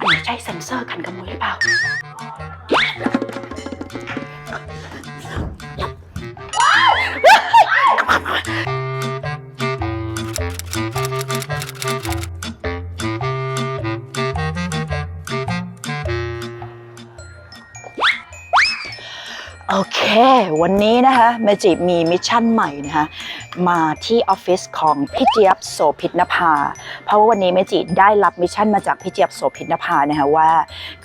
อันนี้ใช่เซ็นเซอร์กันกระมยหรือเปล่า วันนี้นะคะเมจิมีมิชชั่นใหม่นะคะมาที่ออฟฟิศของพี่เจี๊ยบโสภิตนภา เพราะว่าวันนี้เมจิได้รับมิชชั่นมาจากพี่เจี๊ยบโสภิตนภานะคะว่า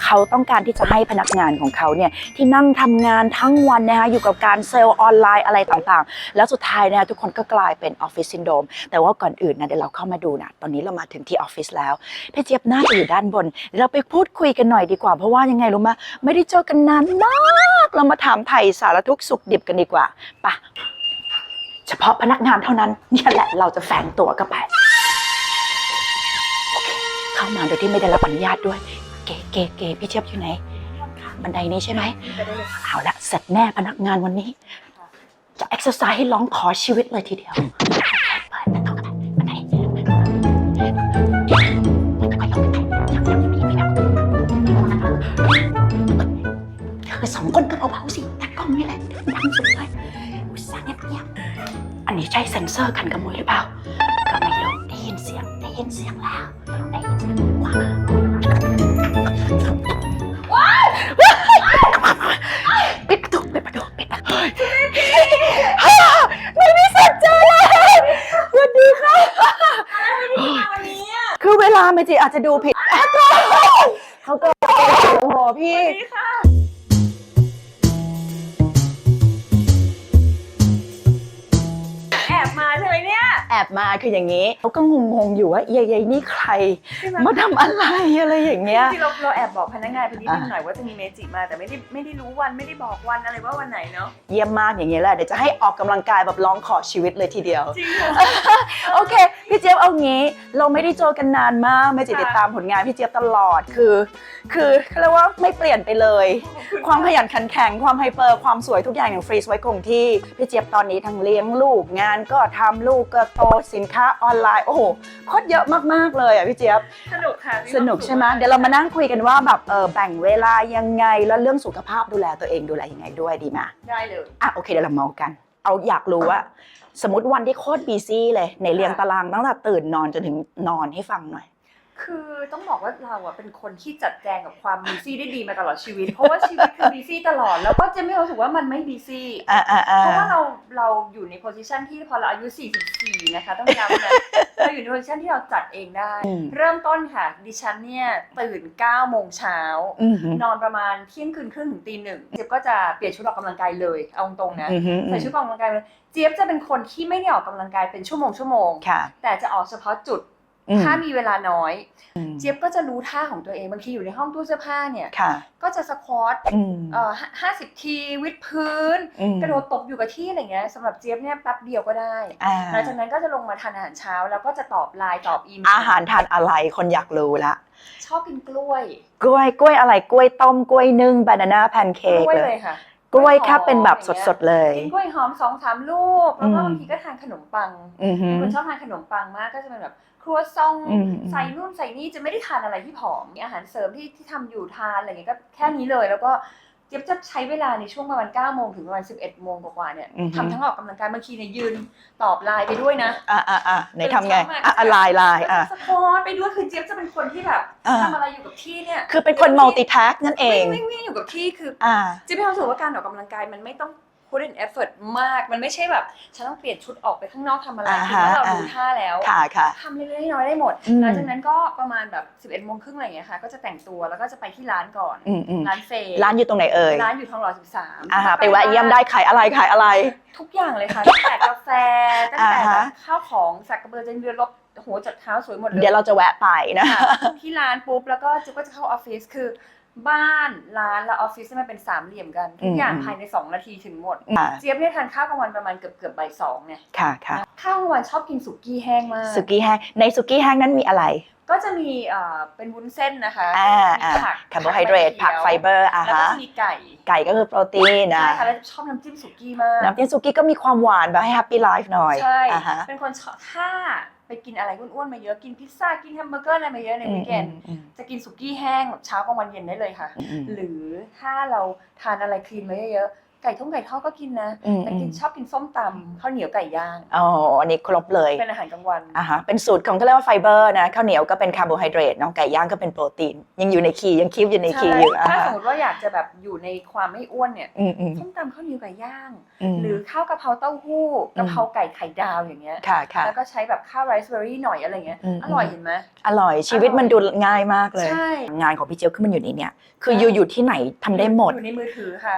เขาต้องการที่จะให้พนักงานของเขาเนี่ยที่นั่งทำงานทั้งวันนะคะอยู่กับการเซลล์ออนไลน์อะไรต่างๆ แล้วสุดท้ายนะคะทุกคนก็กลายเป็นออฟฟิศซินโดมแต่ว่าก่อนอื่นนะเดี๋ยวเราเข้ามาดูนะตอนนี้เรามาถึงที่ออฟฟิศแล้วพี่เจี๊ยบน่าจะอยู่ด้านบนเราไปพูดคุยกันหน่อยดีกว่า เพราะว่ายังไงรู้ไหมไม่ได้เจอกันนานมาก เรามาถามไถ่สารทุกข์สุขดิบกันดีกว่าปะเฉพาะพนักงานเท่านั้นเนี่ยแหละเราจะแฝงตัวเข้าไปเข้ามาโดยที่ไม่ได้รับอนุญาตด้วย เก๋เก๋เก๋พี่เจี๊ยบอยู่ไหนบันไดนี้ใช่ไหมเอาละเสร็จแน่พนักงานวันนี้ จะเอ็กซ์ไซส์ให้ร้องขอชีวิตเลยทีเดียวไปไปต้อง คนก็เบาๆสิตัดกล้องนี่แหละดังสุดเลยอุตส่าห์เงียบๆอันนี้ใช่เซ็นเซอร์คันขโมยหรือเปล่าก็ไม่รู้ได้ยินเสียงได้ยินเสียงแล้วได้ยินเสียงว้าวว้ายปิดประตูปิดประตูปิดประตูฮ่าไม่มีสัจจะเลยสวัสดีค่ะวันนี้อะคือเวลาเมจิอาจจะดูผิดอะก็เขาก็โอ้โหพี่ มาคืออย่างนี้เขาก็งงๆอยู่ว่าเยยๆนี่ใครใช่ไหมมาทำอะไรอะไรอย่างเงี้ยจริงๆเราเราแอบบอกพนักงานไปนิดนึงอะหน่อยว่าจะมีเมจิมาแต่ไม่ได้ไม่ได้รู้วันไม่ได้บอกวันอะไรว่าวันไหนเนาะเยี่ยมมากอย่างเงี้ยแหละเดี๋ยวจะให้ออกกำลังกายแบบร้องขอชีวิตเลยทีเดียว จริงเหรอ โอเค พี่เจี๊ยบเอางี้ เราไม่ได้เจอกันนานมากเมจิค่ะติดตามผลงานพี่เจี๊ยบตลอดคือ คือเขาเรียกว่าไม่เปลี่ยนไปเลย ความขยันขันแข็งความไฮเปอร์ความสวยทุกอย่างอย่างฟรีสไว้คงที่พี่เจี๊ยบตอนนี้ทั้งเลี้ยงลูกงานก็ทำลูกก็โตสินค้าออนไลน์ โอ้โหโคตรเยอะมากๆเลยอะพี่เจี๊ยบ สนุกค่ะสนุกใช่ไหมเดี๋ยวเรามานั่งคุยกันว่าแบบเออแบ่งเวลายังไงแล้วเรื่องสุขภาพดูแลตัวเองดูแลยังไงด้วยดีไหมได้เลย อะโอเคเดี๋ยวเราเมากัน เอาอยากรู้ว่า สมมติวันที่โคตรบีซี่เลยในเรียงตารางตั้งแต่ตื่นนอนจนถึงนอนให้ฟังหน่อย คือต้องบอกว่าเราอะเป็นคนที่จัดแจงกับความบีซี่ได้ดีมาตลอดชีวิต เพราะว่าชีวิตคือบีซี่ตลอด แล้วก็จะไม่รู้สึกว่ามันไม่บีซี่อ่าอ่าอ่าเพราะว่าเราเราอยู่ในโพสิชันที่พอเราอายุ 44 นะคะ ต้องย้ำนะเราอยู่ในโพสิชันที่เราจัดเองได้อืมเริ่มต้นค่ะ ดิฉันเนี่ยตื่น 9 โมงเช้าอืมฮึนอนประมาณเที่ยงคืนครึ่งถึงตีหนึ่งเจี๊ยบก็จะเปลี่ยนชุดออกกำลังกายเลยเอาตรงๆนะอืมฮึใส่ชุดออกกำลังกายเลยเจี๊ยบจะเป็นคนที่ไม่ได้ออกกำลังกายเป็นชั่วโมงชั่วโมงค่ะแต่จะออกเฉพาะจุดอืม ถ้ามีเวลาน้อยอืมเจี๊ยบก็จะรู้ท่าของตัวเองบางทีอยู่ในห้องตู้เสื้อผ้าเนี่ยค่ะก็จะสควอตอืมเอ่อห้าสิบทีวิดพื้นอืมกระโดดตบอยู่กับที่อะไรเงี้ยสำหรับเจี๊ยบเนี่ยแป๊บเดียวก็ได้อ่าหลังจากนั้นก็จะลงมาทานอาหารเช้า แล้วก็จะตอบไลน์ตอบอีเมลอาหารทานอะไรคนอยากรู้ละชอบกินกล้วย กล้วยกล้วยอะไรกล้วยต้มกล้วยนึ่งบานาน่าแพนกเค้กล้วยเลเลยยค่ะกล้วยแค่เป็นแบบกล้วยหอมสดๆเลยกินกล้วยหอมสองสามลูกแล้วก็อืมบางทีก็ทานขนมปังอือฮึคนชอบทานขนมปังมากก็จะเป็นแบบ ครัวซองอืม ใส่นู่นใส่นี่จะไม่ได้ทานอะไรที่ผอมมีอาหารเสริมที่ที่ทำอยู่ทานอะไรเงี้ยก็แค่นี้เลย แล้วก็เจี๊ยบจะใช้เวลาในช่วงประมาณ9โมงถึงประมาณ11โมงกว่าๆเนี่ยอือฮึ ทำทั้งออกกำลังกายบางทีเนี่ยยืนตอบไลน์ไปด้วยนะ อ่าอ่าอ่าไหนทำไงอะอะลายลายอะ สปอร์ตไปด้วยคือเจี๊ยบจะเป็นคนที่แบบอ่า ทำอะไรอยู่กับที่เนี่ยคือเป็นคน multitask นั่นเอง วิ่งวิ่งวิ่งอยู่กับที่คืออ่า เจี๊ยบมีความรู้สึกว่าการออกกำลังกายมันไม่ต้อง put in effort มาก มันไม่ใช่แบบ ฉันต้องเปลี่ยนชุดออกไปข้างนอกทำอะไรอ่าคือฮะว่าเราอ่ารู้ท่าแล้วค่ะค่ะ ทำเล็กๆน้อยๆได้หมด อืม หลังจากนั้นก็ประมาณแบบ 11โมงครึ่งอะไรอย่างเงี้ยค่ะ ก็จะแต่งตัวแล้วก็จะไปที่ร้านก่อน อืมอืมร้านเฟย์ร้านอยู่ตรงไหนเอ่ยร้านอยู่ทองหล่อ13อ่าฮะไปแวะเยี่ยมได้ขายอะไรขายอะไร ทุกอย่างเลยค่ะ ตั้งแต่กาแฟ ตั้งแต่อ่าแบฮะบข้าวของสักกระเบือเจนเรือรบโหจัดเท้าสวยหมดเลย เดี๋ยวเราจะแวะไปนะ ค่ะที่ร้านปุ๊บแล้วก็จิ๊บก็จะเข้าออฟฟิศคือ บ้านร้านและออฟฟิศเนี่ยมันเป็นสามเหลี่ยมกันทุกอย่างอืมภายใน2นาทีถึงหมด ค่ะเจี๊ยบเนี่ยทานข้าวกลางวันประมาณเกือบเกือบๆบ่ายสองเนี่ยค่ะค่ะข้าวกลางวันชอบกินสุกี้แห้งมากสุกี้แห้งในสุกี้แห้งนั้นมีอะไร ก็จะมีเอ่อเป็นวุ้นเส้นนะคะอ่ามีอ่าผักคาร์โบไฮเดรตผักไฟเบอร์อะแล้วก็ฮะจะมีไก่ ไก่ก็คือโปรตีนนะใช่ค่ะแล้วชอบน้ำจิ้มสุกี้มาก น้ำจิ้มสุกี้ก็มีความหวานแบบให้แฮปปี้ไลฟ์หน่อยใช่อะฮะเป็นคนชอบถ้าไปกินอะไรอ้วนๆมาเยอะกินพิซซ่ากินแฮมเบอร์เกอร์อะไรมาเยอะในวีคเอนด์อืมจะกินสุกี้แห้งแบบเช้ากลางวันเย็นได้เลยค่ะอืมหรือถ้าเราทานอะไรคลีนไว้เยอะๆ ไก่ท่งไก่ทอดก็กินนะอืมแต่กินชอบกินส้มตำข้าวเหนียวไก่ย่าง อ๋ออันนี้ครบเลยเป็นอาหารกลางวันอ่าฮะเป็นสูตรของเขาเรียกว่าไฟเบอร์นะข้าวเหนียวก็เป็นคาร์โบไฮเดรตเนาะไก่ย่างก็เป็นโปรตีน ยังอยู่ในคีย์ยังคีบอยู่ในคีย์อยู่อ่าถ้าสฮะมมติว่าอยากจะแบบอยู่ในความไม่อ้วนเนี่ยอืมอืมส้มตำข้าวเหนียวไก่ย่างมหรือข้าวกะเพราเต้าหู้กะเพราไก่ไข่ดาวอย่างเงี้ยค่ะค่ะ แล้วก็ใช้แบบข้าวไรซ์เบอร์รี่หน่อยอะไรเงี้ยอืม อร่อยเห็นไหมอร่อยชีวิตมันดูง่ายมากเลย ใช่ งานของพี่เจี๊ยบคือมันอยู่ในเนี่ยคืออยู่อยู่ที่ไหนทำได้หมด อยู่ในมือถือค่ะ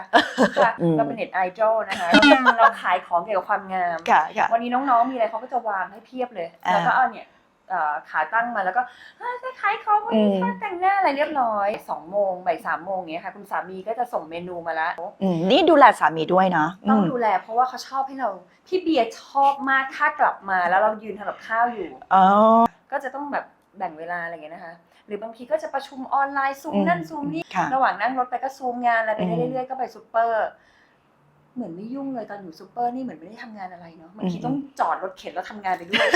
ค่ะ อืมเราเป็นเน็ตไอดอลนะคะเราขายของเกี่ยวกับความงามค่ะค่ะวันนี้น้องๆมีอะไรเขาก็จะวางให้เพียบเลยอ่าแล้วก็เอาเนี่ยเอ่อขาตั้งมาแล้วก็อ่าจะขายของวันนี้อืมค่าแต่งหน้าอะไรเรียบร้อยสองโมงบ่ายสามโมงเงี้ยค่ะ คุณสามีก็จะส่งเมนูมาแล้วอืมนี่ดูแลสามีด้วยนะต้องมดูแล เพราะว่าเขาชอบให้เราพี่เบียร์ชอบมากถ้ากลับมาแล้วเรายืนทำกับข้าวอยู่อ๋อก็จะต้องแบบแบ่งเวลาอะไรเงี้ยนะคะ หรือบางทีก็จะประชุมออนไลน์ซูมอืมนั่นซูมนี่ค่ะระหว่างนั่งรถไปก็ซูมงานอะไรไปอืมเรื่อยๆก็ไปซูเปอร์ เหมือนไม่ยุ่งเลยตอนอยู่ซูเปอร์นี่เหมือนไม่ได้ทำงานอะไรเนาะบางทีอืมต้องจอดรถเข็นแล้วทำงานไปด้วย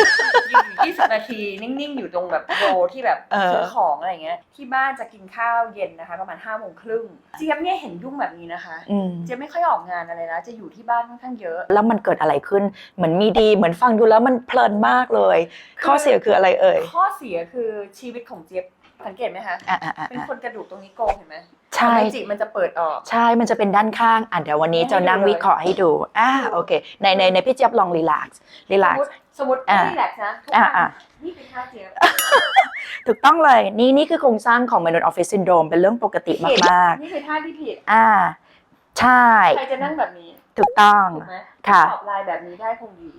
ยืนอยู่ยี่สิบนาทีนิ่งๆ อยู่ตรงแบบโรที่แบบซื้อของอะไรเงี้ยที่บ้านจะกินข้าวเย็นนะคะ ประมาณห้าโมงครึ่งเจี๊ยบเนี่ยเห็นยุ่งแบบนี้นะคะอืมเจี๊ยบไม่ค่อยออกงานอะไรนะจะอยู่ที่บ้านค่อนข้างเยอะ แล้วมันเกิดอะไรขึ้นเหมือนมีดีเหมือนฟังดูแล้วมันเพลินมากเลย ข้อเสียคืออะไรเอ่ยข้อเสียคือชีวิตของเจี๊ยบสังเกตไหมคะอะอะอะเป็นอะคนกระดูกตรงนี้โกงเห็นไหม ใช่เมจิมันจะเปิดออก ใช่ มันจะเป็นด้านข้าง อะเดี๋ยววันนี้จะนั่งวิเคราะห์ให้ดูอ่าโอเค ในในในพี่เจี๊ยบลองรีแลกซ์รีแลสมกมซ์ติสมมติอ่านี่แหละนะทุกอ่าวันอ่านี่คือท่าเจี๊ยบถูกต้องเลยนี่นี่คือโครงสร้างของมนุษย์ออฟฟิศซินโดรมเป็นเรื่องปกติมากนี่คือท่าที่ผิดๆอ่า ใช่ ใครจะนั่งแบบนี้ ถูกต้องถูกไหม ค่ะ ตอบลายแบบนี้ได้คงดี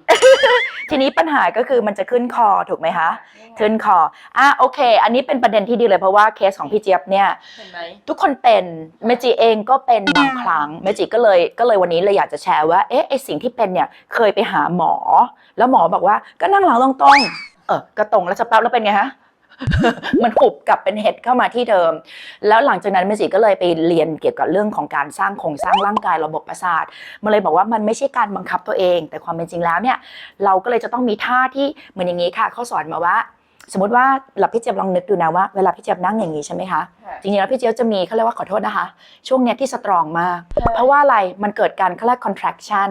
ทีนี้ปัญหาก็คือมันจะขึ้นคอถูกไหมคะนี่ไงขึ้นคออะโอเค อันนี้เป็นประเด็นที่ดีเลยเพราะว่าเคสของพี่เจี๊ยบเนี่ย เห็นไหมทุกคนเป็นเมจิเองก็เป็นบางครั้งเมจิก็เลยก็เลยวันนี้เลยอยากจะแชร์ว่าเอ๊ะไอสิ่งที่เป็นเนี่ยเคยไปหาหมอ แล้วหมอบอกว่าก็นั่งหลังตรงๆเออก็ตรงแล้วจะแป๊บแล้วเป็นไงฮะ มันหุบกลับเป็นเห็ดเข้ามาที่เดิม แล้วหลังจากนั้นเมจิก็เลยไปเรียนเกี่ยวกับเรื่องของการสร้างโครงสร้างร่างกายระบบประสาทมันเลยบอกว่ามันไม่ใช่การบังคับตัวเอง แต่ความเป็นจริงแล้วเนี่ยเราก็เลยจะต้องมีท่าที่เหมือนอย่างนี้ค่ะเขาสอนมาว่า สมมติว่าหลับพี่เจี๊ยบลองนึกดูนะว่าเวลาพี่เจี๊ยบนั่งอย่างนี้ใช่ไหมคะค่ะจริงๆแล้วพี่เจี๊ยบจะมีเขาเรียกว่าขอโทษนะคะ ช่วงเนี้ยที่สตรองมากใช่เพราะว่าอะไรมันเกิดการเขาเรียก contraction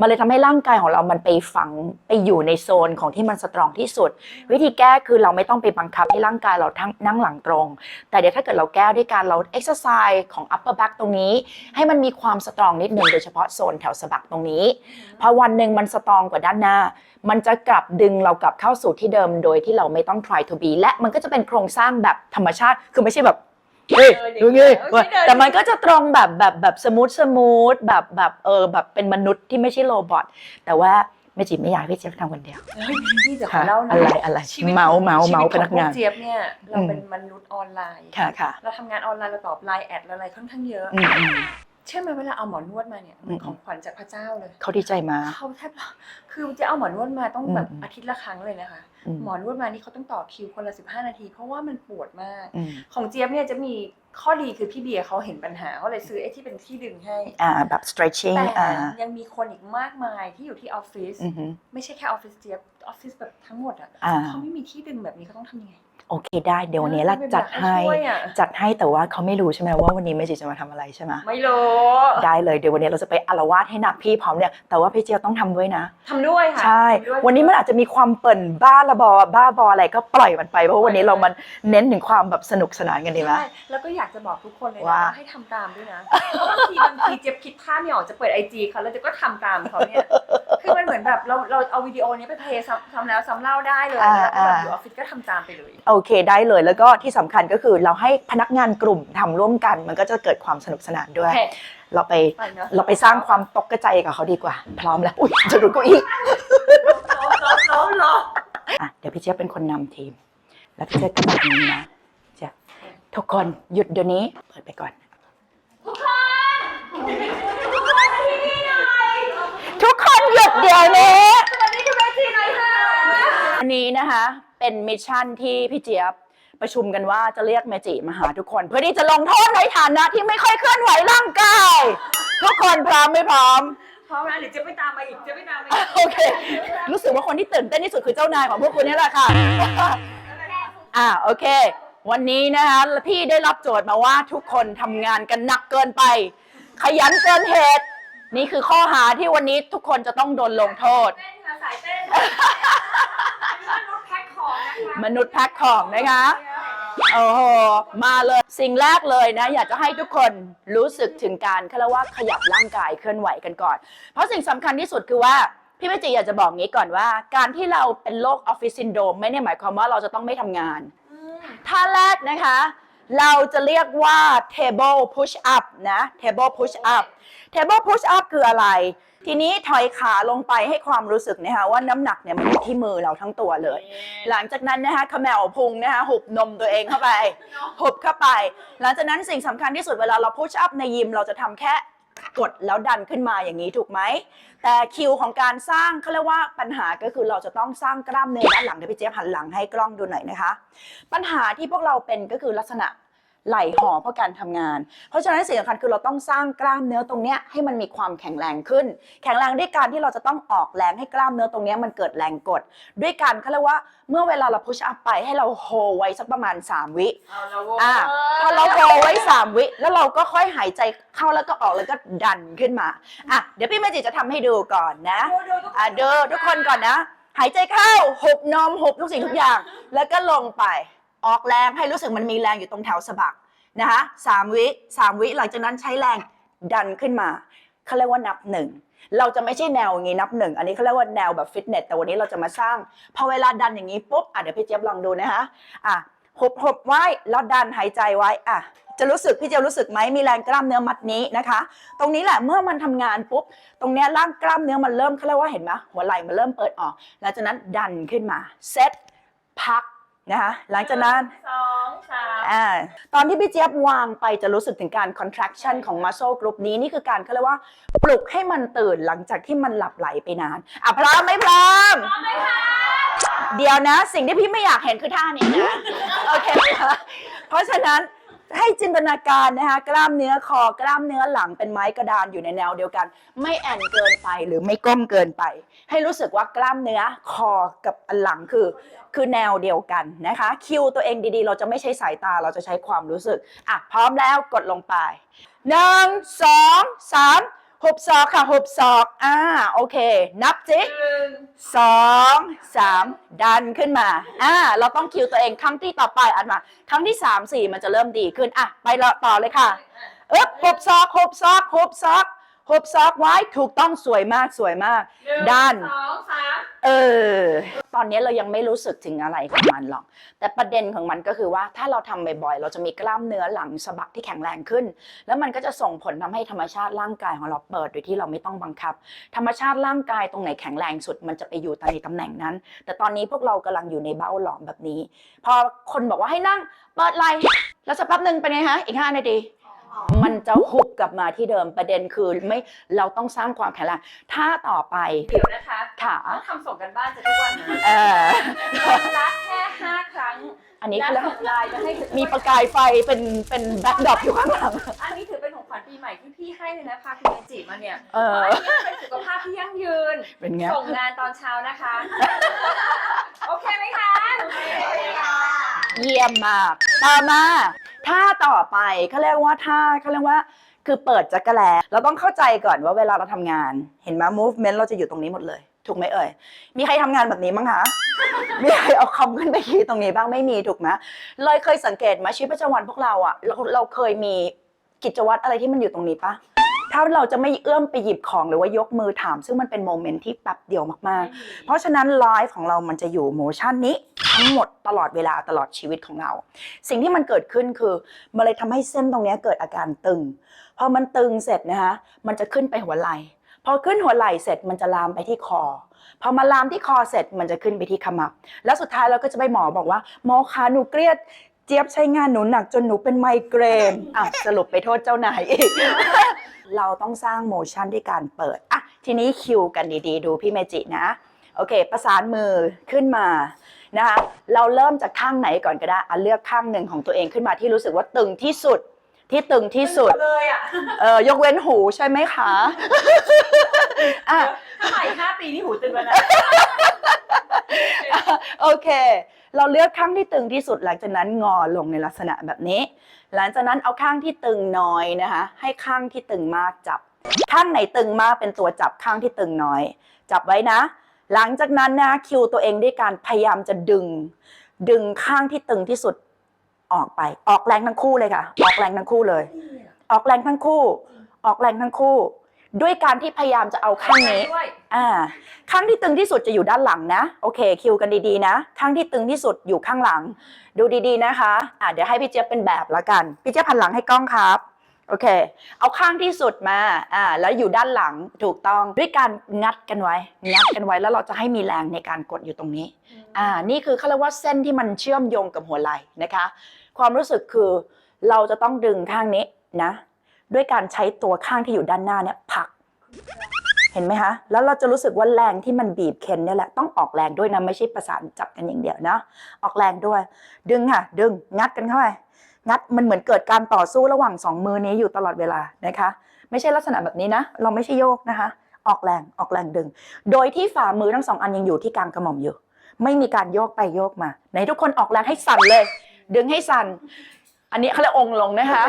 มันเลยทำให้ร่างกายของเรามันไปฝังไปอยู่ในโซนของที่มันสตรองที่สุด วิธีแก้คือเราไม่ต้องไปบังคับให้ร่างกายเราทั้งนั่งหลังตรง แต่เดี๋ยวถ้าเกิดเราแก้ด้วยการเรา exercise ของ upper back ตรงนี้ ให้มันมีความสตรองนิดหนึ่งโดยเฉพาะโซนแถวสะบักตรงนี้พอวันหนึ่งมันสตรองกว่าด้านหน้า มันจะกลับดึงเรากลับเข้าสู่ที่เดิมโดยที่เราไม่ต้อง try to be และมันก็จะเป็นโครงสร้างแบบธรรมชาติ คือไม่ใช่แบบเฮ้ยเดินอย่างดูเงี้งี้ยเอ้ยไม่เดินแต่มันก็จะตรงแบบแบบแบบสมูทสมูทแบบแบบเออแบบเป็นมนุษย์ที่ไม่ใช่โรบอทแต่ว่าไม่จีบไม่อยากให้พี่เจี๊ยบทำคนเดียวเฮ้ยนี่จะขอค่ะเล่านะอะไรอะไรชีวิตเมาส์เมาส์ชีวิตเมาส์ของพนักงานพวเจี๊ยบเนี่ยเราอืมเป็นมนุษย์ออนไลน์ค่ะค่ะเราทำงานออนไลน์เราตอบไลน์แอดอะไรค่อนข้างเยอะอืมอืม เชื่อไหมเวลาเอาหมอนวดมาเนี่ยอืมของขวัญจากพระเจ้าเลยเขาดีใจมากเขาแทบคือจะเอาหมอนวดมาต้องแบบอืมอาทิตย์ละครั้งเลยนะคะอืมหมอนวดมานี่เขาต้องต่อคิวคนละ15นาที เพราะว่ามันปวดมากอืมของเจี๊ยบเนี่ยจะมีข้อดีคือพี่เบียร์เขาเห็นปัญหาเขาเลยซื้อไอ้ที่เป็นที่ดึงให้อ่าแบบ stretching แต่อ่ายังมีคนอีกมากมายที่อยู่ที่ออฟฟิศอือฮึไม่ใช่แค่ออฟฟิศเจี๊ยบออฟฟิศแบบทั้งหมดอะอ่าเขาไม่มีที่ดึงแบบนี้เขาต้องทำยังไง โอเคได้เดี๋ยววันนี้เราจัดให้ช่วยอะ จัดให้แต่ว่าเขาไม่รู้ใช่ไหมว่าวันนี้เมจิจะมาทำอะไรใช่ไหมไม่รู้ได้เลยเดี๋ยววันนี้เราจะไปอารวาสให้หนักพี่พร้อมเนี่ยแต่ว่าพี่เจียวต้องทำด้วยนะ ทำด้วยค่ะใช่ ทำด้วยวันนี้มันอาจจะมีความเปิ่นบ้าระบอบ้าบออะไรก็ปล่อยมันไป เพราะว่าวันนี้เรามันเน้นถึงความแบบสนุกสนานกันดีไหม ใช่แล้วก็อยากจะบอกทุกคนเลยนะว่า ว่าให้ทำตามด้วยนะเพราะบางทีบางทีเจี๊ยบคิดภาพไม่ออกจะเปิดไอจีเขาแล้วเจะก็ทำตามเขาเนี่ยคือมัน เหมือนแบบเราเราเอาวิดีโอนี้ไปเพลย์ซ้ำซ้ำแล้วซ้ำเล่าได้เลยแล้วก็แบบอยู่ออฟฟิศก็ทำตามไปเลย โอเคได้เลยแล้วก็ที่สำคัญก็คือเราให้พนักงานกลุ่มทำร่วมกัน มันก็จะเกิดความสนุกสนานด้วยโอเคเราไปไปเนอะ เราไปสร้างความตกกระใจกับเขาดีกว่า พร้อมแล้ว อุ้ยจะรุดเก็อีกล้มล้มล้มล้มอะเดี๋ยวพี่เจี๊ยบเป็นคนนำทีม แล้วพี่เจี๊ยบก็แบบนี้นะเจ๊ยบทุกคนหยุดเดี๋ยวนี้เปิดไปก่อน ทุกคน หยุดเดี๋ยวนี้ สวัสดีคุณแม่จีหน่อยค่ะวันนี้นะคะ เป็นมิชชั่นที่พี่เจี๊ยบประชุมกันว่าจะเรียกเมจิมาหาทุกคน เพื่อที่จะลงโทษในฐานะที่ไม่ค่อยเคลื่อนไหวร่างกาย ทุกคนพร้อมไม่พร้อม พร้อมนะเดี๋ยวเจะไปตามมาอีกเจะไปตามมาอีกโอเค รู้สึกว่าคนที่ตื่นเต้นที่สุดคือเจ้านายของพวกคุณนี่แหละค่ะ อ่าโอเค วันนี้นะคะพี่ได้รับโจทย์มาว่าทุกคนทำงานกันหนักเกินไป ขยันเกินเหตุ นี่คือข้อหาที่วันนี้ทุกคนจะต้องโดนลงโทษ เต้นค่ะสายเต้นมนุษย์แพ็คของนะคะมนุษย์แพ็คของนะคะ โอ้โห มาเลย สิ่งแรกเลยนะ อยากจะให้ทุกคนรู้สึกถึงการเขาเรียกว่าขยับร่างกายเคลื่อนไหวกันก่อน เพราะสิ่งสำคัญที่สุดคือว่า พี่เมจิอยากจะบอกงี้ก่อนว่า การที่เราเป็นโรคออฟฟิศซินโดรมไม่ได้หมายความว่าเราจะต้องไม่ทำงาน อืมท่าแรกนะคะ เราจะเรียกว่า table push up นะ table push up table push up คืออะไร ทีนี้ถอยขาลงไปให้ความรู้สึกนะคะว่าน้ำหนักเนี่ยมันอยู่ที่มือเราทั้งตัวเลย หลังจากนั้นนะคะขมวพุงนะคะหุบนมตัวเองเข้าไปหุบเข้าไป หลังจากนั้นสิ่งสำคัญที่สุดเวลาเราพุชอัพในยิมเราจะทำแค่ กดแล้วดันขึ้นมาอย่างนี้ถูกไหม แต่คิวของการสร้างเขาเรียกว่าปัญหาก็คือเราจะต้องสร้างกล้ามเนื้อด้านหลังเดี๋ยวพี่เจี๊ยบหันหลังให้กล้องดูหน่อยนะคะ ปัญหาที่พวกเราเป็นก็คือลักษณะ ไหล่ห่อเพราะการทำงาน เพราะฉะนั้นสิ่งสำคัญคือเราต้องสร้างกล้ามเนื้อตรงนี้ให้มันมีความแข็งแรงขึ้น แข็งแรงด้วยการที่เราจะต้องออกแรงให้กล้ามเนื้อตรงนี้มันเกิดแรงกด ด้วยการเขาเรียกว่าเมื่อเวลาเราพุชอัพไปให้เราโฮไว้สักประมาณ 3 วิเอาละโว้ยอะพอเราโฮไว้ 3 วิ แล้วเราก็ค่อยหายใจเข้าแล้วก็ออกแล้วก็ดันขึ้นมาอะเดี๋ยวพี่เมจิจะทำให้ดูก่อนนะอะเดูทุกคนก่อนนะ หายใจเข้าหุบนมหุบทุกสิ่งทุกอย่าง แล้วก็ลงไป ออกแรงให้รู้สึกมันมีแรงอยู่ตรงแถวสะบักนะคะสามวิสามวิหลังจากนั้นใช้แรงดันขึ้นมาเขาเรียกว่านับหนึ่งเราจะไม่ใช่แนวอย่างนี้นับหนึ่งอันนี้เขาเรียกว่าแนวแบบฟิตเนสแต่วันนี้เราจะมาสร้าง พอเวลาดันอย่างนี้ปุ๊บอะเดี๋ยวพี่เจี๊ยบลองดูนะคะอะหบหบไว้แล้วดันหายใจไว้อะจะรู้สึกพี่เจี๊ยบรู้สึกไหมมีแรงกล้ามเนื้อมัดนี้นะคะ ตรงนี้แหละเมื่อมันทำงานปุ๊บตรงเนี้ยร่างกล้ามเนื้อมันเริ่มเขาเรียกว่าเห็นไหมหัวไหล่มันเริ่มเปิดออกหลังจากนั้นดันขึ้นมาเซตพัก นะคะหลังจากนั้นสองสามอ่าตอนที่พี่เจี๊ยบวางไปจะรู้สึกถึงการ contraction ของ muscle group นี้นี่คือการเขาเรียกว่า ปลุกให้มันตื่นหลังจากที่มันหลับไหลไปนานอะพร้อมไหมพร้อมพร้อมไหมคะเดี๋ยวนะ สิ่งที่พี่ไม่อยากเห็นคือท่านี้นะ โอเคไหมคะเพราะฉะนั้น ให้จินตนาการนะคะกล้ามเนื้อคอกล้ามเนื้อหลังเป็นไม้กระดานอยู่ในแนวเดียวกัน ไม่แอนเกินไปหรือไม่ก้มเกินไป ให้รู้สึกว่ากล้ามเนื้อคอกับอันหลังคือ คือแนวเดียวกันนะคะ คิวตัวเองดีๆ เราจะไม่ใช้สายตาเราจะใช้ความรู้สึกอะพร้อมแล้วกดลงไปหนึ่งสองสาม หุบศอกค่ะหุบศอกอ่าโอเค นับจิสองสามดันขึ้นมาอ่าเราต้องคิวตัวเองครั้งที่ต่อไปอันมาครั้งที่สามสี่มันจะเริ่มดีขึ้นอะไปต่อเลยค่ะเอ๊บหบซอกหบซอกหบซอก หบซอกไว้ถูกต้องสวยมากสวยมากหนึ่งดันสองสามเออ ตอนนี้เรายังไม่รู้สึกถึงอะไรของมันหรอก แต่ประเด็นของมันก็คือว่าถ้าเราทำบ่อยๆ เราจะมีกล้ามเนื้อหลังสะบักที่แข็งแรงขึ้น แล้วมันก็จะส่งผลทำให้ธรรมชาติร่างกายของเราเปิดโดยที่เราไม่ต้องบังคับ ธรรมชาติร่างกายตรงไหนแข็งแรงสุด มันจะไปอยู่ในตำแหน่งนั้น แต่ตอนนี้พวกเรากำลังอยู่ในเบ้าหลอมแบบนี้ พอคนบอกว่าให้นั่งเปิดไหลแล้วสักแป๊บหนึ่งเป็นไงฮะอีกห้านาที มันจะหุบกลับมาที่เดิมประเด็นคือไม่เราต้องสร้างความแข็งแรงถ้าต่อไปเดี๋ยวนะคะค่ะต้องทำส่งกันบ้านจะทุกวันนะเออวันละแค่ห้าครั้ง อันนี้และคือส่งไลน์จะให้ทุกคนมีประกายไฟเป็นเป็นแบ็คดรอปอยู่ข้างหลังอันนี้ถือเป็นของขวัญปีใหม่ที่พี่ให้เลยนะพาคุณเมจิมาเนี่ยเอออันนี้เป็นสุขภาพที่ยั่งยืนเป็นไงส่งงานตอนเช้านะคะ โอเคไหมคะโอเคค่ะเยี่ยมมาก ต่อมา ท่าต่อไปเขาเรียกว่าท่าเขาเรียกว่าคือเปิดจักรแลเราต้องเข้าใจก่อนว่าเวลาเราทำงาน เห็นไหม movement เราจะอยู่ตรงนี้หมดเลย ถูกไหมเอ่ย มีใครทำงานแบบนี้บ้างคะ มีใครเอาคอมขึ้นไปคีย์ตรงนี้บ้างไม่มีถูกไหมเลยเคยสังเกตไหมชีวิตประจำวันพวกเราอะเราเราเคยมีกิจวัตรอะไรที่มันอยู่ตรงนี้ปะถ้าเราจะไม่เอื้อมไปหยิบของหรือว่ายกมือถาม ซึ่งมันเป็นโมเมนต์ที่แป๊บเดียวมากๆ เพราะฉะนั้นไลฟ์ของเรามันจะอยู่โมชั่นนี้ ทั้งหมดตลอดเวลาตลอดชีวิตของเรา สิ่งที่มันเกิดขึ้นคือมันเลยทำให้เส้นตรงนี้เกิดอาการตึง พอมันตึงเสร็จนะคะมันจะขึ้นไปหัวไหล่พอขึ้นหัวไหล่เสร็จมันจะลามไปที่คอ พอมาลามที่คอเสร็จมันจะขึ้นไปที่ขมับ แล้วสุดท้ายเราก็จะไปหมอบอกว่า หมอคะหนูเครียดเจี๊ยบใช้งานหนูหนักจนหนูเป็นไมเกรนอะสรุปไปโทษเจ้านายอีก เราต้องสร้างโมชั่นด้วยการเปิดอะทีนี้คิวกันดีๆ ดูพี่เมจินะ โอเค ประสานมือขึ้นมา นะคะเราเริ่มจากข้างไหนก่อนก็ได้อะเลือกข้างหนึ่งของตัวเองขึ้นมาที่รู้สึกว่าตึงที่สุดที่ตึงที่สุดเลยอะเออยกเว้นหูใช่ไหมคะอะถ้าใหม่ห้าปีนี่หูตึงแล้วนะโอเค เราเลือกข้างที่ตึงที่สุดหลังจากนั้นงอลงในลักษณะแบบนี้ หลังจากนั้นเอาข้างที่ตึงน้อยนะคะ ให้ข้างที่ตึงมากจับ ข้างไหนตึงมากเป็นตัวจับข้างที่ตึงน้อย จับไว้นะ หลังจากนั้นนะคิวตัวเองด้วยการพยายามจะดึง ดึงข้างที่ตึงที่สุดออกไป ออกแรงทั้งคู่เลยค่ะ ออกแรงทั้งคู่เลย ออกแรงทั้งคู่ ออกแรงทั้งคู่ ด้วยการที่พยายามจะเอาข้างนี้ด้วยอ่าข้างที่ตึงที่สุดจะอยู่ด้านหลังนะโอเคคิวกันดีๆนะข้างที่ตึงที่สุดอยู่ข้างหลัง ดูดีๆนะคะอ่าเดี๋ยวให้พี่เจี๊ยบเป็นแบบละกันพี่เจี๊ยบหันหลังให้กล้องครับ โอเค เอาข้างที่สุดมา อ่า แล้วอยู่ด้านหลังถูกต้องด้วยการงัดกันไว้ งัดกันไว้แล้วเราจะให้มีแรงในการกดอยู่ตรงนี้ อ่า นี่คือเขาเรียกว่าเส้นที่มันเชื่อมโยงกับหัวไหล่นะคะ ความรู้สึกคือเราจะต้องดึงข้างนี้นะ ด้วยการใช้ตัวข้างที่อยู่ด้านหน้าเนี่ยผลัก เห็นไหมคะ แล้วเราจะรู้สึกว่าแรงที่มันบีบเค้นเนี่ยแหละ ต้องออกแรงด้วยนะ ไม่ใช่ประสานจับกันอย่างเดียวนะ ออกแรงด้วย ดึงค่ะ ดึง งัดกันเข้าไป งัดมันเหมือนเกิดการต่อสู้ระหว่างสองมือนี้อยู่ตลอดเวลานะคะ ไม่ใช่ลักษณะแบบนี้นะ เราไม่ใช่โยกนะคะ ออกแรงออกแรงดึง โดยที่ฝ่ามือทั้งสองอันยังอยู่ที่กลางกระหม่อมอยู่ ไม่มีการโยกไปโยกมาไหนทุกคนออกแรงให้สั่นเลย ดึงให้สั่นอันนี้เขาเรียกองลงนะคะ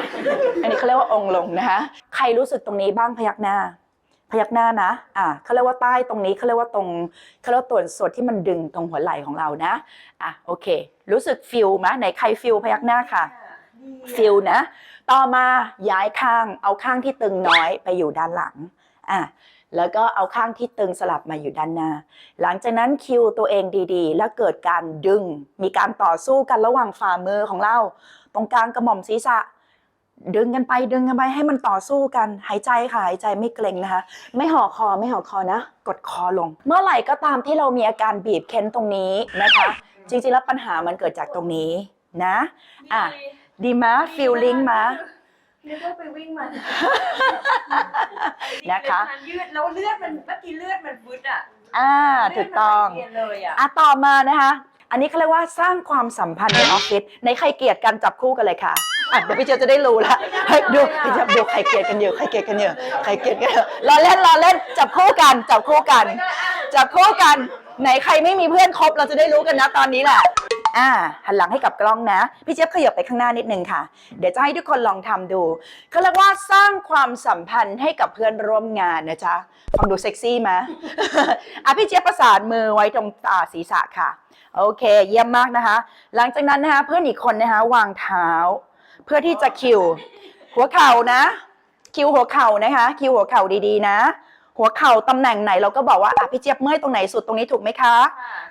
อันนี้เขาเรียกว่าองลงนะคะ ใครรู้สึกตรงนี้บ้างพยักหน้า พยักหน้านะ อ่าเขาเรียกว่าใต้ตรงนี้เขาเรียกว่าตรงเขาเรียกว่าตัวส่วนที่มันดึงตรงหัวไหล่ของเรานะ อะโอเค รู้สึกฟิลไหมไหนใครฟิลพยักหน้าค่ะ ฟิลนะ ต่อมาย้ายข้าง เอาข้างที่ตึงน้อยไปอยู่ด้านหลัง อะ แล้วก็เอาข้างที่ตึงสลับมาอยู่ด้านหน้า หลังจากนั้นคิวตัวเองดีๆ แล้วเกิดการดึง มีการต่อสู้กันระหว่างฝ่ามือของเรา ตรงกลางกระหม่อมศีรษะ ดึงกันไปดึงกันไปให้มันต่อสู้กัน หายใจค่ะ หายใจไม่เกร็งนะคะ ไม่ห่อคอไม่ห่อคอนะ กดคอลง เมื่อไหร่ก็ตามที่เรามีอาการบีบเค้นตรงนี้นะคะ จริงๆแล้วปัญหามันเกิดจากตรงนี้นะ อะ ดีมะฟิลลิ่งมะนึกว่าไปวิ่งมานะคะ ยืดแล้วเลือดมันเมื่อกี้เลือดมันฟึดอะอ่าถูกต้องเลืดมันไหลเวียนเลยอะอะต่อมานะคะ อันนี้เขาเรียกว่าสร้างความสัมพันธ์ในออฟฟิศในใครเกลียดกันจับคู่กันเลยค่ะอะเดี๋ยวพี่เจยบจะได้รู้ละเฮ้ยดูพี่เจยบดูใครเกลียดกันอยู่ใครเกลียดกันอยู่ใครเกลียดกันอยู่รอเล่นรอเล่นจับคู่กันจับคู่กันจับคู่กันไหนใครไม่มีเพื่อนครบเราจะได้รู้กันนะตอนนี้แหละ อ่าหันหลังให้กับกล้องนะ พี่เจี๊ยบขยับไปข้างหน้านิดนึงค่ะ เดี๋ยวจะให้ทุกคนลองทำดูเขาเรียกว่าสร้างความสัมพันธ์ให้กับเพื่อนร่วมงานนะจ๊ะฟังดูเซ็กซี่ไหมอะพี่เจี๊ยบประสานมือไว้ตรงตาศีรษะค่ะ โอเค เยี่ยมมากนะคะ หลังจากนั้นนะคะเพื่อนอีกคนนะคะวางเท้า เพื่อที่จะคิว หัวเข่านะ คิวหัวเข่านะคะ คิวหัวเข่าดีๆนะหัวเข่าตำแหน่งไหนเราก็บอกว่าอะพี่เจี๊ยบเมื่อยตรงไหนสุดตรงนี้ถูกไหมคะ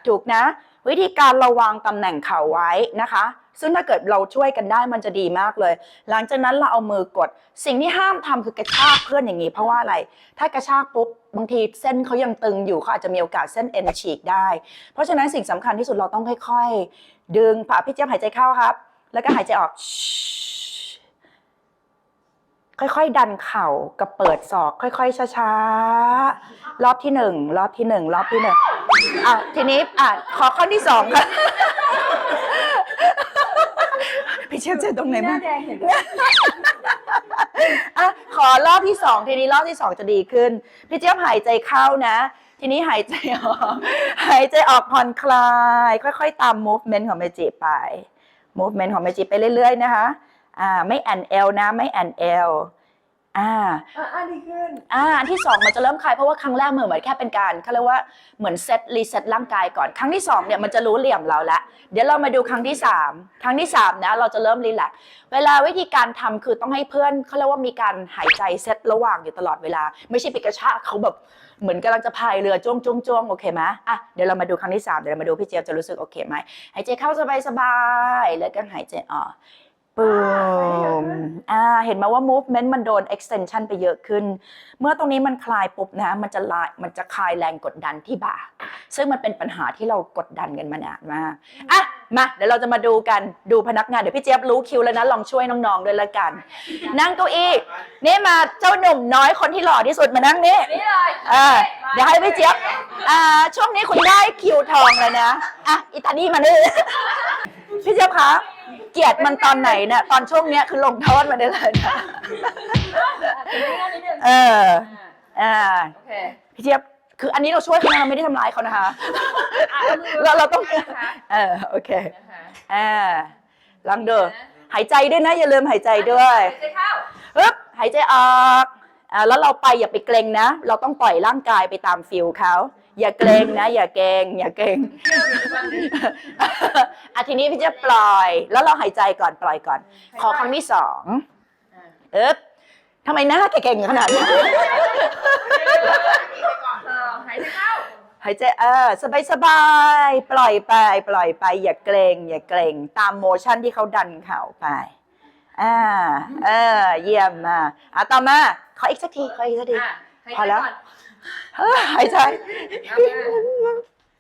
ถูกนะ วิธีการระวางตำแหน่งเข่าไว้นะคะ ซึ่งถ้าเกิดเราช่วยกันได้มันจะดีมากเลย หลังจากนั้นเราเอามือกด สิ่งที่ห้ามทำคือกระชากเพื่อนอย่างนี้ เพราะว่าอะไร ถ้ากระชากปุ๊บบางทีเส้นเขายังตึงอยู่เขาอาจจะมีโอกาสเส้นเอ็นฉีกได้ เพราะฉะนั้นสิ่งสำคัญที่สุดเราต้องค่อยๆ ดึงผ่าพี่เจี๊ยบหายใจเข้าครับ แล้วก็หายใจออกค่อยๆ ดันเข่ากับเปิดศอก ค่อย ๆ ช้าๆ รอบที่หนึ่งรอบที่หนึ่งรอบที่หนึ่ง อะทีนี้อะขอข้อที่สองค่ะพี่เชื่อใจตรงไหนบ้างแดงเห็นมอะขอรอบที่สองทีนี้รอบที่สองจะดีขึ้น พี่เจี๊ยบหายใจเข้านะ ทีนี้หายใจออก หายใจออกผ่อนคลาย ค่อยๆ ตาม movement ของเมจิไป movement ของเมจิไปเรื่อยๆ นะคะ อ่า ไม่แอนเอลนะ ไม่แอนเอล อ่าอะอันดีขึ้นอ่าอันที่สองมันจะเริ่มคลายเพราะว่าครั้งแรกมือเหมือนแค่เป็นการเขาเรียกว่าเหมือนเซตรีเซ็ตร่างกายก่อน ครั้งที่สองเนี่ยมันจะรู้เหลี่ยมเราละเดี๋ยวเรามาดูครั้งที่สามครั้งที่สามนะเราจะเริ่มรีแลกซ์เวลาวิธีการทำคือต้องให้เพื่อนเขาเรียกว่ามีการหายใจเซตระหว่างอยู่ตลอดเวลา ไม่ใช่ไปกระชากเขาแบบเหมือนกำลังจะพายเรือจ้วงจ้วงจ้วงโอเคไหมอะเดี๋ยวเรามาดูครั้งที่สามเดี๋ยวเรามาดูพี่เจี๊ยบจะรู้สึกโอเคไหมหายใจเข้าสบายสบายๆแล้วก็หายใจออก ปุ่มอ่าเห็นไหมว่า movement มันโดน extension ไปเยอะขึ้น เมื่อตรงนี้มันคลายปุ๊บนะมันจะลายมันจะคลายแรงกดดันที่บ่า ซึ่งมันเป็นปัญหาที่เรากดดันกันมานานมากอะ มาเดี๋ยวเราจะมาดูกันดูพนักงานเดี๋ยวพี่เจี๊ยบรู้คิวแล้วนะลองช่วยน้องๆด้วยละกัน นั่งเก้าอี้นี่มาเจ้าหนุ่มน้อยคนที่หล่อที่สุดมานั่งนี่นี่เลยอ่าเดี๋ยวให้พี่เจี๊ยบอ่าช่วงนี้คุณได้คิวทองแล้วนะอะอิตาลีมานี่พี่เจี๊ยบคะเกลียดมันตอนไหนเนี่ยตอนช่วงเนี้ยคือลงโทษมาได้เลยนะทีนี้นิดนึงเอออ่าอ่าโอเคพี่เจี๊ยบ คืออันนี้เราช่วยเขานะเราไม่ได้ทำร้ายเขานะคะอะอมืเราเราต้องนะคะเออโอเคนะคะอ่าลองดูหายใจด้วยนะอย่าลืมหายใจด้วยหายใจเข้าฮึบหายใจออกอ่าแล้วเราไปอย่าไปเกรงนะ เราต้องปล่อยร่างกายไปตามฟิลเขาอย่าเกรงนะ อย่าเกรงอย่าเกรงอะทีนี้พี่จะปล่อย แล้วเราหายใจก่อนปล่อยก่อน ขอครั้งที่สองอ่าเอ๊บทำไมหน้าแก่งขนาดนี้อ่าหายใจเข้าหายใจเออสบายสบายๆปล่อยไป ปล่อยไป อย่าเกรงอย่าเกรงตามโมชั่นที่เขาดันเข่าไปอ่าเออ เยี่ยมมาอะต่อมาขออีกสักทีขออีกสักทีอะหายพอใจแล้ว ก่อนเฮ้ยหายใจ เอามา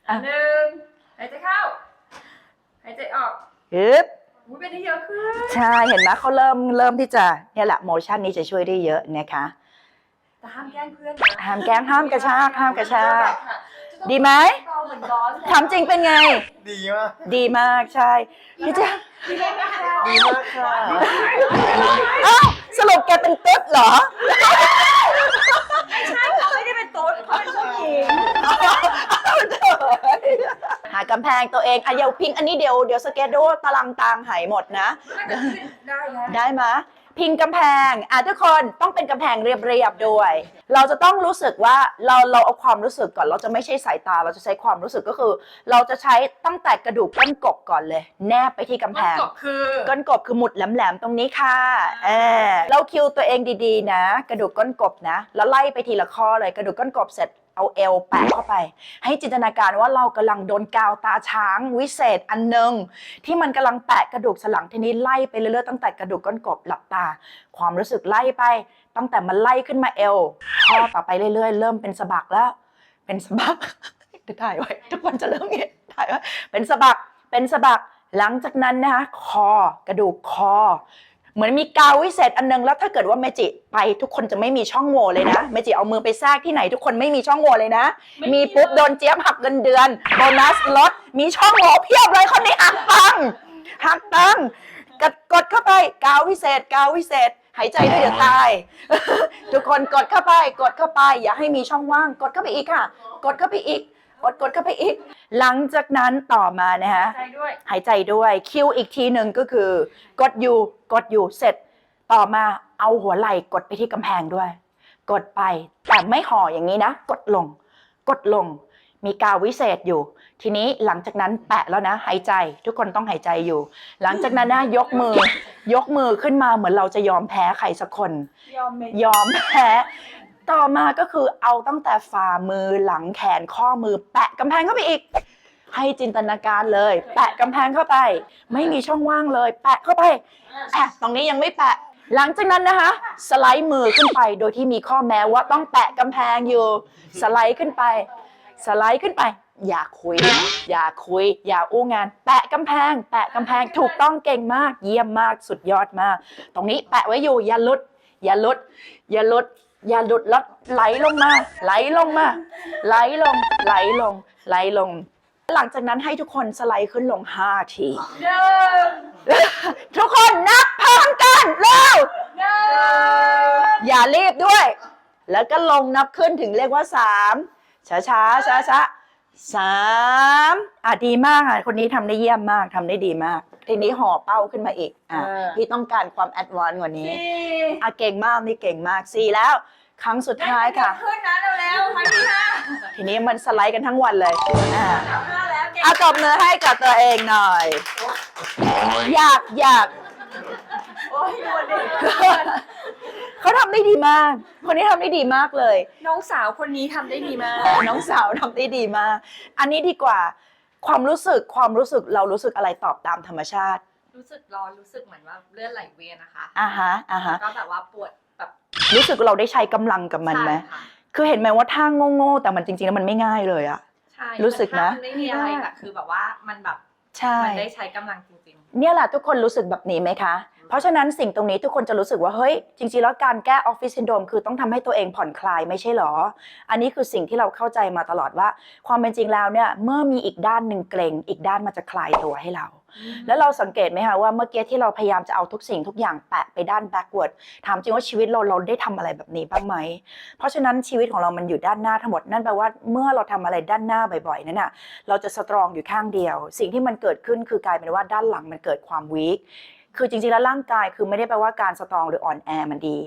อะหนึ่งหายใจเข้า หายใจออก ฮึบ อุ้ยเป็นได้เยอะขึ้นใช่เห็นไหมเขาเริ่มเริ่มที่จะเนี่ยแหละโมชั่นนี้จะช่วยได้เยอะนะคะ แต่ห้ามแกล้งเพื่อนนะห้ามแกล้งห้ามกระชากห้ามกระชาก ดีไหมเบาเหมือนบอสเลยทำจริงเป็นไง ดีมากดีมากใช่พี่เจะดีมากค่ะดีมากค่ะอ้าวสรุปแกเป็นตุ๊ดเหรอไม่ใช่เขาไม่ได้เป็น ตุ๊ดเขาเป็นผู้หญิงหากำแพงตัวเองอะเดี๋ยวพิงอันนี้เดี๋ยวเดี๋ยวสเก็ตดูตารางตางหายหมดนะ ได้แล้วได้ไหมย พิงกำแพงอะทุกคนต้องเป็นกำแพงเรียบๆด้วย เราจะต้องรู้สึกว่าเราเราเอาความรู้สึกก่อน เราจะไม่ใช่สายตา เราจะใช้ความรู้สึกก็คือ เราจะใช้ตั้งแต่กระดูกก้นกบก่อนเลย แนบไปที่กำแพงจบคือก้นกบคือหมุดแหลมๆตรงนี้ค่ะเออเราคิวตัวเองดีๆนะ กระดูกก้นกบนะ แล้วไล่ไปทีละข้อเลย กระดูกก้นกบเสร็จ เอาเอวแปะเข้าไป ให้จินตนาการว่าเรากำลังโดนกาวตาช้างวิเศษอันหนึ่งที่มันกำลังแปะกระดูกสันหลังทีนี้ไล่ไปเรื่อยๆตั้งแต่กระดูกก้นกบหลับตา ความรู้สึกไล่ไป ตั้งแต่มันไล่ขึ้นมาเอวข้อต่อไปเรื่อย ๆ เริ่มเป็นสะบักแล้ว เป็นสะบักเดี๋ยวถ่ายไว้ ทุกคนจะเริ่มเห็นถ่ายไว้เป็นสะบักเป็นสะบักหลังจากนั้นนะคะคอกระดูกคอ เหมือนมีกาววิเศษอันนึงแล้วถ้าเกิดว่าเมจิไปทุกคนจะไม่มีช่องโหว่เลยนะเมจิเอามือไปแทรกที่ไหนทุกคนไม่มีช่องโหว่เลยนะ มีปุ๊บโดนเจี๊ยบหักเงินเดือนโบนัสลดมีช่องโหว่เพียบเลยคนนี้หักตังค์หักตังค์กดกดเข้าไปกาววิเศษกาววิเศษ หายใจด้วยเดี๋ยวตาย ทุกคนกดเข้าไป กดเข้าไป อย่าให้มีช่องว่าง กดเข้าไปอีกค่ะ กดเข้าไปอีก กดกดเข้าไปอีก หลังจากนั้นต่อมานะคะใจด้วย หายใจด้วยคิวอีกทีหนึ่งก็คือ กดอยู่กดอยู่เสร็จ ต่อมาเอาหัวไหล่กดไปที่กำแพงด้วย กดไปแต่ไม่ห่ออย่างนี้นะ กดลง กดลง มีกาววิเศษอยู่ ทีนี้หลังจากนั้นแปะแล้วนะ หายใจทุกคนต้องหายใจอยู่ หลังจากนั้นนะยกมือ ยกมือขึ้นมาเหมือนเราจะยอมแพ้ใครสักคน ยอมเมยอมแพ้ ต่อมาก็คือเอาตั้งแต่ฝ่ามือหลังแขนข้อมือ แปะกำแพงเข้าไปอีก ให้จินตนาการเลย แปะกำแพงเข้าไป ไม่มีช่องว่างเลย แปะเข้าไปอะตรงนี้ยังไม่แปะ หลังจากนั้นนะคะ สไลด์มือขึ้นไปโดยที่มีข้อแม้ว่าต้องแปะกำแพงอยู่ สไลด์ขึ้นไป สไลด์ขึ้นไป อย่าคุย อย่าคุย อย่าอู้งาน แปะกำแพง แปะกำแพงถูกต้องเก่งมาก เยี่ยมมากสุดยอดมาก ตรงนี้แปะไว้อยู่อย่าหลุด อย่าหลุด อย่าหลุด อย่าหลุดแล้วไหลลงมา ไหลลงมา ไหลลง ไหลลง ไหลลง หลังจากนั้นให้ทุกคนสไลด์ขึ้นลง5ทีหนึ่งทุกคนนับพร้อมกันเร็วหนึ่งอย่ารีบด้วย แล้วก็ลงนับขึ้นถึงเรียกว่า3ช้าช้าช้าช้าสามอะดีมากอะคนนี้ทำได้เยี่ยมมากทำได้ดีมาก ทีนี้ห่อเป้าขึ้นมาอีกอะพี่ต้องการความแอดวานซ์กว่านี้สี่อะเก่งมากนี่เก่งมากสี่แล้ว ครั้งสุดท้ายค่ะ ขึ้นนะเร็วๆครั้งที่ห้าทีนี้มันสไลด์กันทั้งวันเลยอ่า สามห้าแล้วเก่งเอาตบมือให้กับตัวเองหน่อย อยากอยากโอ้ยดูดิเขาทำได้ดีมาก คนนี้ทำได้ดีมากเลย น้องสาวคนนี้ทำได้ดีมาก น้องสาวทำได้ดีมาก อันนี้ดีกว่า ความรู้สึกความรู้สึกเรารู้สึกอะไรตอบตามธรรมชาติ รู้สึกร้อนรู้สึกเหมือนว่าเลือดไหลเวียนนะคะอ่าฮะอ่าฮะ แล้วก็แบบว่าปวดแบบรู้สึกเราได้ใช้กำลังกับมันไหมใช่ค่ะคือเห็นไหมว่าท่าโง่ๆแต่มันจริงๆแล้วมันไม่ง่ายเลยอะ ใช่รู้สึกนะ มันไม่มีอะไรแต่คือแบบว่ามันแบบใช่ มันได้ใช้กำลังจริงเนี่ยแหละทุกคนรู้สึกแบบนี้ไหมคะ เพราะฉะนั้นสิ่งตรงนี้ทุกคนจะรู้สึกว่า เฮ้ย จริงๆ แล้วการแก้ออฟฟิศซินโดรมคือต้องทำให้ตัวเองผ่อนคลายไม่ใช่หรอ อันนี้คือสิ่งที่เราเข้าใจมาตลอดว่า ความเป็นจริงแล้วเนี่ยเมื่อมีอีกด้านหนึ่งเกรงอีกด้านมันจะคลายตัวให้เรา แล้วเราสังเกตไหมคะว่าเมื่อกี้ที่เราพยายามจะเอาทุกสิ่งทุกอย่างแปะไปด้าน backward ถามจริงว่าชีวิตเราเราได้ทำอะไรแบบนี้บ้างไหม เพราะฉะนั้นชีวิตของเรามันอยู่ด้านหน้าทั้งหมดนั่นแปลว่าเมื่อเราทำอะไรด้านหน้าบ่อยๆนั่นน่ะเราจะสตรองอยู่ข้างเดียว สิ่งที่มันเกิดขึ้นคือกลายเป็นว่าด้านหลังมันเกิดความวี คือจริงๆแล้วร่างกายคือไม่ได้แปลว่าการสตรองหรืออ่อนแอมันดี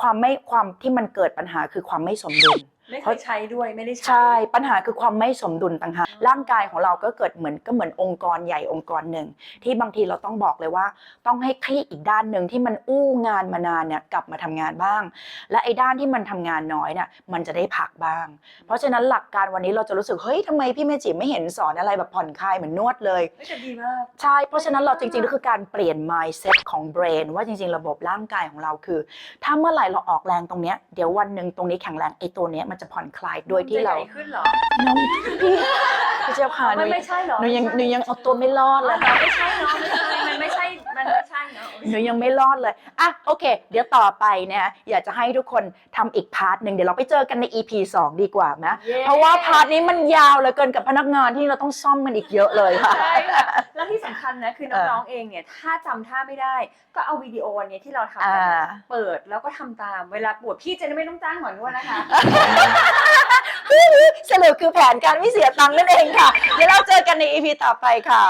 ความไม่ความที่มันเกิดปัญหาคือความไม่สมดุล ไม่เคยใช้ด้วยไม่ได้ใช้ ใช่ ปัญหาคือความไม่สมดุลต่างหากร่างกายของเราก็เกิดเหมือนก็เหมือนองค์กรใหญ่องค์กรหนึ่ง ที่บางทีเราต้องบอกเลยว่า ต้องให้คลี่อีกด้านหนึ่งที่มันอู้งานมานานเนี่ยกลับมาทำงานบ้าง และไอ้ด้านที่มันทำงานน้อยเนี่ยมันจะได้พักบ้าง เพราะฉะนั้นหลักการวันนี้เราจะรู้สึกเฮ้ยทำไมพี่เมจิไม่เห็นสอนอะไรแบบผ่อนคลายเหมือนนวดเลยไม่แต่ดีมากใช่เพราะฉะนั้นเราจริงๆก็คือการเปลี่ยน mindset ของ brain ว่าจริง ๆ ระบบร่างกายของเราคือ ถ้าเมื่อไหร่เราออกแรงตรงเนี้ยเดี๋ยววันหนึ่งตรงนี้แข็งแรงไอ้ตัวเนี้ยมันจะผ่อนคลายโดยที่เราจะใหญ่ขึ้นเหรอน้องพี่พี่เจ้าค่ะหมันูนไม่ใช่เหรอหนูยังหนูยังเอาตัวไม่รอดอ๋อเลยเหรอไม่ใช่เนาะไม่ใช่ หนูยังไม่รอดเลยอะโอเค เดี๋ยวต่อไปเนี่ยอยากจะให้ทุกคนทำอีกพาร์ทหนึ่งเดี๋ยวเราไปเจอกันใน EP 2 ดีกว่านะย้เพราะว่าพาร์ทนี้มันยาวเหลือเกินกับพนักงานที่เราต้องซ่อมมันอีกเยอะเลยค่ะใช่ค่ะแล้วที่สำคัญนะคือเออน้องๆเองเนี่ยถ้าจำท่าไม่ได้ ก็เอาวิดีโออันเนี้ยที่เราทำอ่ากันเนี่ยเปิดแล้วก็ทำตามเวลาปวดพี่จะได้ไม่ต้องจ้างหมอนวดนะคะสรุปคือแผนการไม่เสียตังค์นั่นเองค่ะ เดี๋ยวเราเจอกันใน EP ต่อไปค่ะ